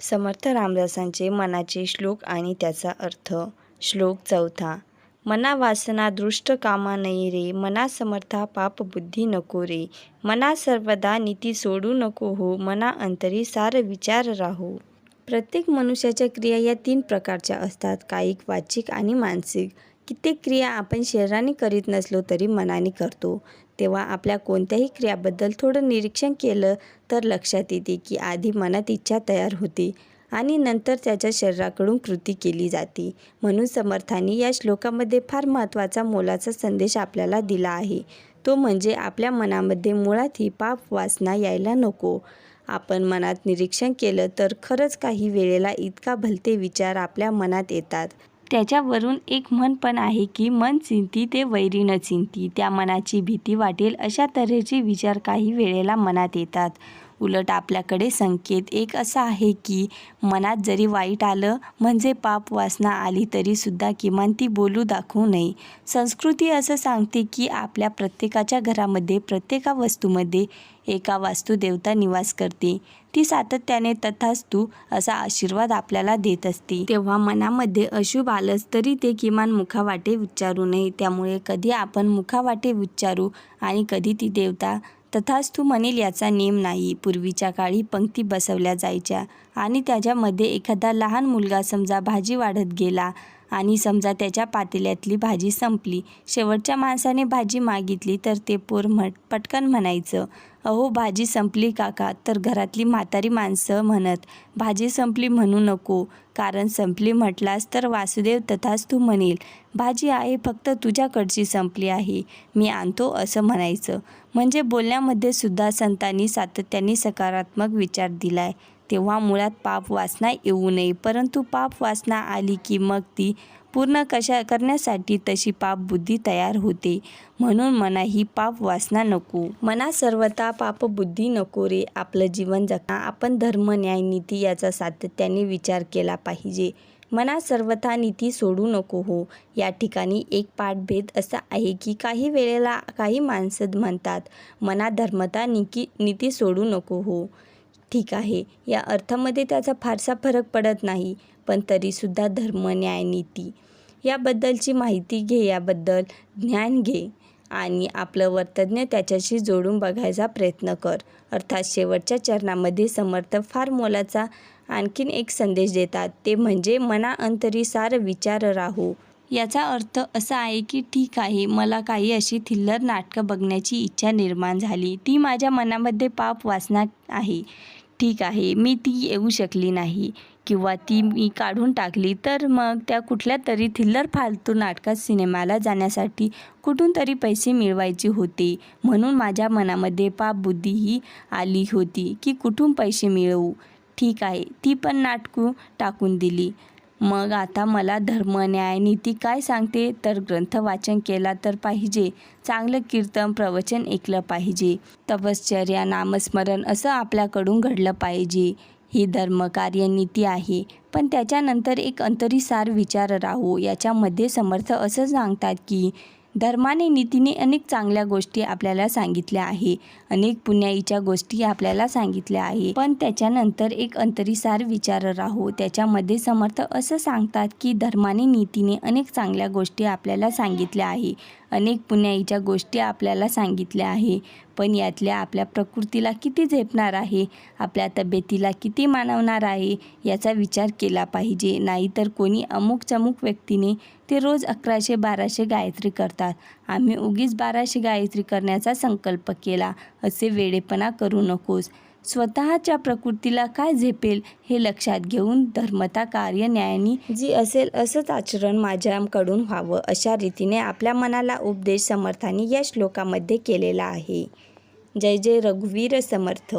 समर्थ रामदासांचे मनाचे श्लोक आणि त्याचा अर्थ. श्लोक चौथा. मना वासना दृष्ट कामा नाही रे मना समर्था पाप बुद्धी नको रे. मना सर्वदा नीती सोडू नको हो मना अंतरी सार विचार राहू. प्रत्येक मनुष्याच्या क्रिया या तीन प्रकारच्या असतात कायिक वाचिक आणि मानसिक. कित्येक क्रिया आपण शरीराने करीत नसलो तरी मनाने करतो. तेव्हा आपल्या कोणत्याही क्रियाबद्दल थोडं निरीक्षण केलं तर लक्षात येते की आधी मनात इच्छा तयार होते आणि नंतर त्याच्या शरीराकडून कृती केली जाते. म्हणून समर्थांनी या श्लोकामध्ये फार महत्त्वाचा मोलाचा संदेश आपल्याला दिला आहे. तो म्हणजे आपल्या मनामध्ये मुळात ही पाप वासना यायला नको. आपण मनात निरीक्षण केलं तर खरंच काही वेळेला इतका भलते विचार आपल्या मनात येतात. त्याच्यावरून एक म्हण पण आहे की मन चिंती ते वैरी न चिंती. त्या मनाची भीती वाटेल अशा तऱ्हेचे विचार काही वेळेला मनात येतात. उलट आपल्याकडे संकेत. एक असा आहे की मनात जरी वाईट आलं म्हणजे पाप वासना आली तरीसुद्धा किमान ती बोलू दाखवू नये. संस्कृती असं सांगते की आपल्या प्रत्येकाच्या घरामध्ये प्रत्येका वस्तूमध्ये एका वास्तुदेवता निवास करते. ती सातत्याने तथास्तू असा आशीर्वाद आपल्याला देत असते. तेव्हा मनामध्ये अशुभ आलंच तरी ते किमान मुखावाटे उच्चारू नये. त्यामुळे कधी आपण मुखावाटे उच्चारू आणि कधी ती देवता तथास्तू म्हणेल याचा नेम नाही. पूर्वीच्या काळी पंक्ती बसवल्या जायच्या आणि त्याच्यामध्ये एखादा लहान मुलगा समजा भाजी वाढत गेला आणि समजा त्याच्या पातेल्यातली भाजी संपली शेवटच्या माणसाने भाजी मागितली तर ते पोर म्हट पटकन म्हणायचं अहो भाजी संपली काका तर घरातली म्हातारी माणसं म्हणत भाजी संपली म्हणू नको कारण संपली म्हटलास तर वासुदेव तथाच तू म्हणेल भाजी आहे फक्त तुझ्याकडची संपली आहे मी आणतो असं म्हणायचं. म्हणजे बोलण्यामध्ये सुद्धा संतांनी सातत्याने सकारात्मक विचार दिलाय. तेव्हा मुळात पाप वासना येऊ नये. परंतु पाप वासना आली की मग ती पूर्ण कशा करण्यासाठी तशी पाप बुद्धी तयार होते. म्हणून मना ही पाप वासना नको. मना सर्वता पाप बुद्धी नको रे. आपलं जीवन जगता आपण धर्म न्याय नीती याचा सातत्याने विचार केला पाहिजे. मना सर्वथा नीती सोडू नको हो. या ठिकाणी एक पाठभेद असा आहे की काही वेळेला काही माणसं म्हणतात मना धर्मता निकी नीती सोडू नको हो. ठीक आहे. या अर्थामध्ये त्याचा फारसा फरक पडत नाही पण तरीसुद्धा धर्म न्याय नीती याबद्दलची माहिती घे याबद्दल ज्ञान घे आणि आपलं वर्तज्ञ त्याच्याशी जोडून बघायचा प्रयत्न कर. अर्थात शेवटच्या चरणामध्ये समर्थ फार मोलाचा आणखीन एक संदेश देतात ते म्हणजे मना अंतरी सार विचार राहू. याचा अर्थ असा आहे की ठीक आहे मला काही अशी थिल्लर नाटकं बघण्याची इच्छा निर्माण झाली. ती माझ्या मनामध्ये पाप वासना आहे. ठीक आहे मी ती येऊ शकली नाही किंवा ती मी काढून टाकली तर मग त्या कुठल्या तरी थिल्लर फालतू नाटकात सिनेमाला जाण्यासाठी कुठून तरी पैसे मिळवायचे होते म्हणून माझ्या मनामध्ये पापबुद्धीही आली होती की कुठून पैसे मिळवू. ठीक आहे ती पण नाटकू टाकून दिली. मग आता मला धर्म न्याय नीती काय सांगते? तर ग्रंथ वाचन केला तर पाहिजे. चांगलं कीर्तन प्रवचन ऐकलं पाहिजे. तपश्चर्या नामस्मरण असं आपल्याकडून घडलं पाहिजे. ही धर्मकार्य नीती आहे. पण त्याच्यानंतर एक अंतरिसार विचार राहू. याच्यामध्ये समर्थ असं सांगतात की धर्माने नीतीने अनेक चांगल्या गोष्टी आपल्याला सांगितल्या आहे. अनेक पुण्याईच्या गोष्टी आपल्याला सांगितल्या आहे. पण त्याच्यानंतर एक अंतरिसार विचार राहू. त्याच्यामध्ये समर्थ असं सांगतात की धर्माने नीतीने अनेक चांगल्या गोष्टी आपल्याला सांगितल्या आहे. अनेक पुण्याईच्या गोष्टी आपल्याला सांगितल्या आहे. पण यातल्या आपल्या प्रकृतीला किती झेपणार आहे? आपल्या तब्येतीला किती मानवणार आहे? याचा विचार केला पाहिजे. नाहीतर कोणी अमुक चमुक व्यक्तीने ते रोज अकराशे बाराशे गायत्री करतात. आम्ही उगीच बाराशे गायत्री करण्याचा संकल्प केला. असे वेडेपणा करू नकोस. स्वतःच्या प्रकृतीला काय झेपेल हे लक्षात घेऊन धर्मता कार्य न्यायानी जी असेल असंच आचरण माझ्याकडून व्हावं अशा रीतीने आपल्या मनाला उपदेश समर्थाने या श्लोकामध्ये केलेला आहे. जय जय रघुवीर समर्थ.